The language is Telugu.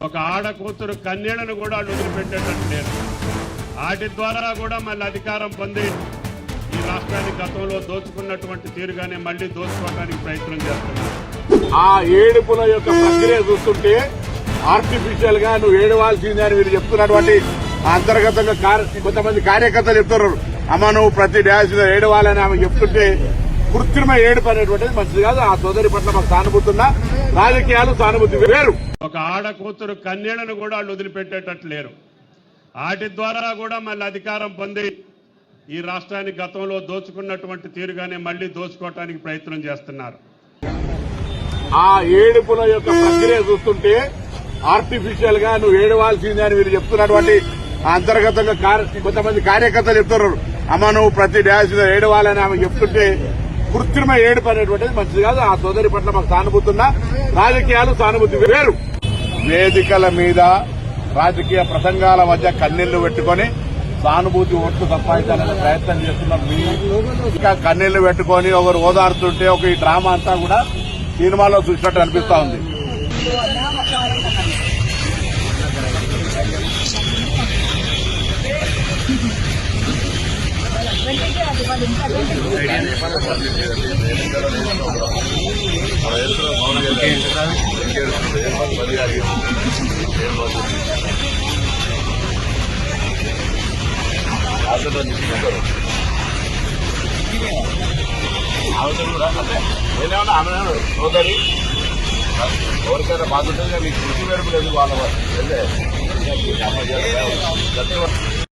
ఒక ఆడ కూతురు కన్యలను కూడా వదిలిపెట్టేటట్టు లేదు. వాటి ద్వారా కూడా మళ్ళీ అధికారం పొంది ఈ రాష్ట్రాన్ని గతంలో దోచుకున్నటువంటి తీరుగానే మళ్ళీ దోచుకోవడానికి ప్రయత్నం చేస్తున్నారు ఆ ఏడుపుల యొక్క ప్రక్రియ చూస్తుంటే ఆర్టిఫిషియల్గా నువ్వు ఏడవాల్సిందే అని మీరు చెప్తున్నటువంటి అంతర్గతంగా కొంతమంది కార్యకర్తలు చెప్తున్నారు. అమ్మ నువ్వు ప్రతి డ్యాన్స్ ఏడవాలని ఆమె చెప్తుంటే కృత్రిమ ఏడుపు అనేటువంటిది మంచిది కాదు. ఆ సోదరి పట్ల మాకు సానుభూతి ఉన్నా రాజకీయాలు సానుభూతి వేరు. ఒక ఆడ కూతురు కన్యలను కూడా వాళ్ళు వదిలిపెట్టేటట్టు లేరు. వాటి ద్వారా కూడా మళ్ళీ అధికారం పొంది ఈ రాష్ట్రాన్ని గతంలో దోచుకున్నటువంటి తీరుగానే మళ్ళీ దోచుకోవడానికి ప్రయత్నం చేస్తున్నారు. ఆ ఏడుపుల యొక్క ప్రక్రియ చూస్తుంటే ఆర్టిఫిషియల్గా నువ్వు ఏడవాల్సిందే అని వీళ్ళు చెప్తున్నటువంటి అంతర్గతంగా కొంతమంది కార్యకర్తలు చెప్తున్నారు. అమ్మ నువ్వు ప్రతి డ్యాన్స్ ఏడవాలని ఆమె చెప్తుంటే కృత్రిమ ఏడుపు అనేటువంటిది మంచిది కాదు. ఆ సోదరి పట్ల మాకు సానుభూతి ఉన్నా రాజకీయాలు సానుభూతి వేరు. వేదికల మీద రాజకీయ ప్రసంగాల మధ్య కన్నీళ్ళు పెట్టుకొని సానుభూతి ఓట్లు సంపాదించాలనే ప్రయత్నం చేస్తున్నారు మీ ఇంకా కన్నీళ్ళు పెట్టుకొని ఒకరు ఓదారుతుంటే ఒక ఈ డ్రామా అంతా కూడా సినిమాలో చూసినట్టు అనిపిస్తా ఉంది. నేనేమన్నా ఆమె సోదరి ఎవరికైనా బాధ ఉంటే మీకు కృషి మెరుపు లేదు వాళ్ళ వాళ్ళు. వెళ్ళే. గతంలో